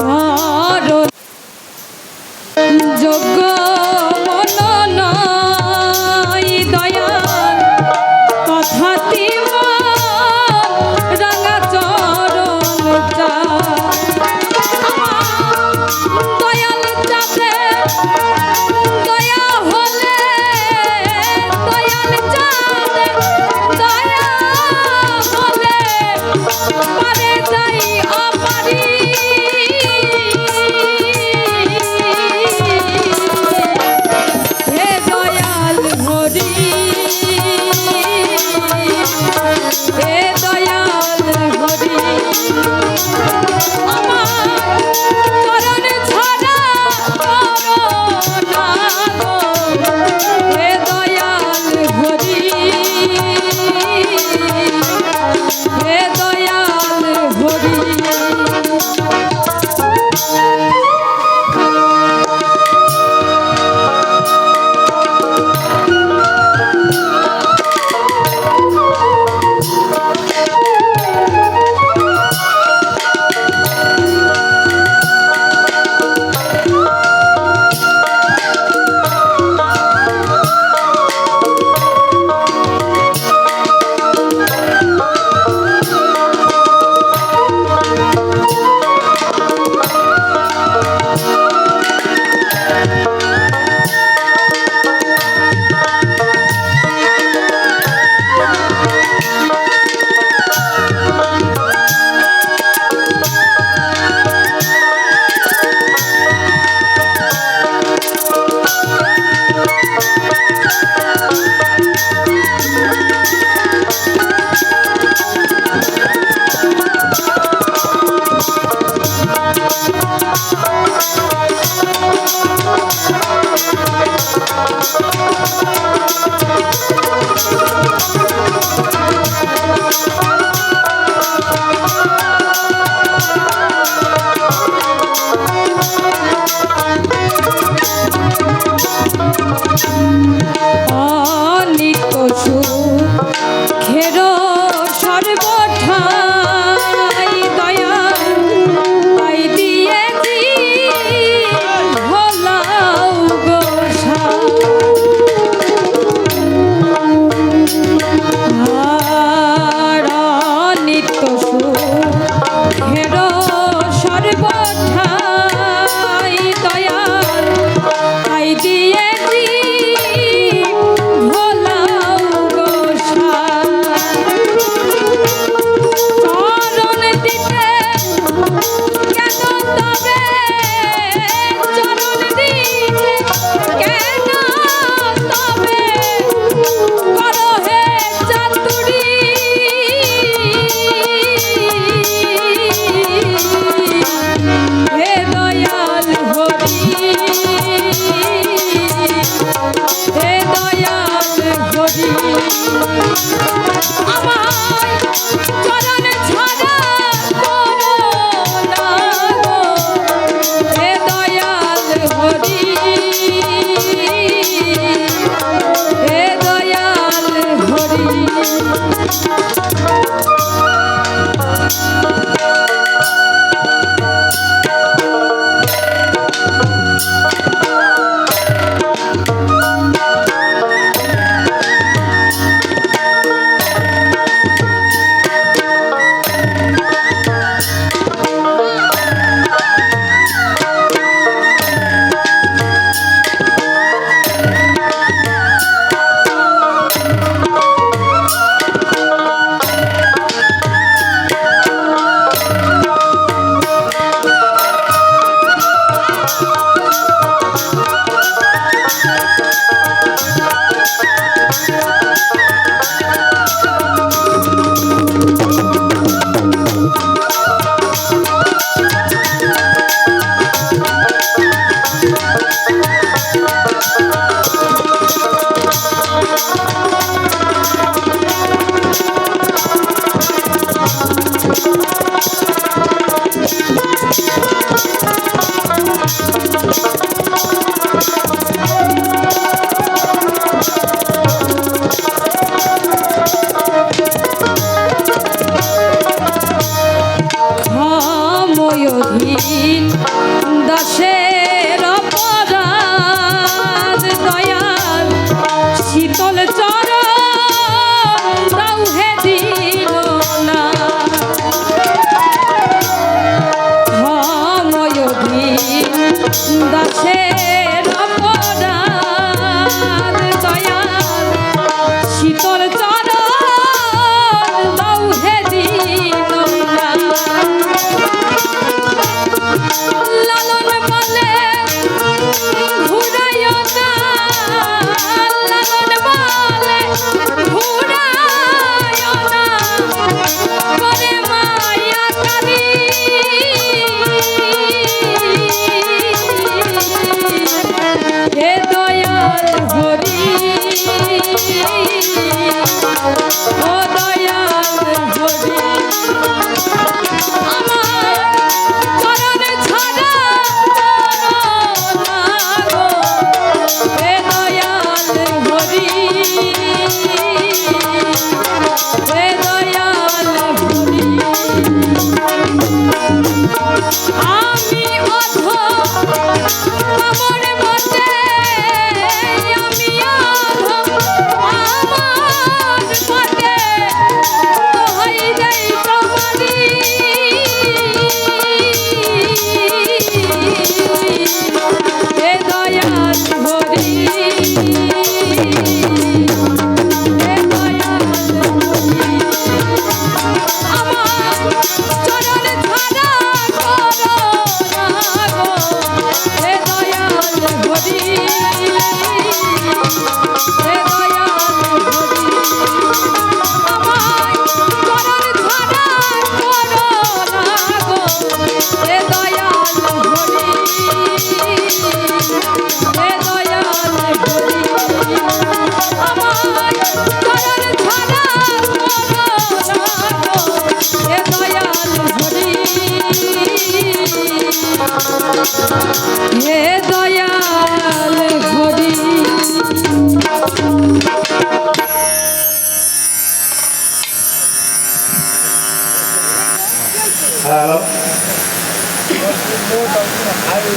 Oh.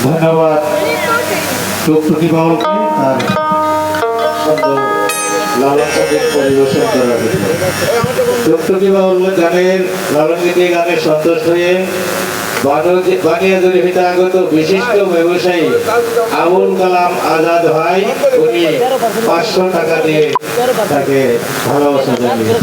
ধন্যবাদ। বাউলকে আর সুন্দর লালন সংগীত পরিবেশন বিশিষ্ট ব্যবসায়ী আবুল কালাম আজাদ ভাই উনি পাঁচশো টাকা দিয়ে তাকে ভালোবাসা জানিয়েছেন।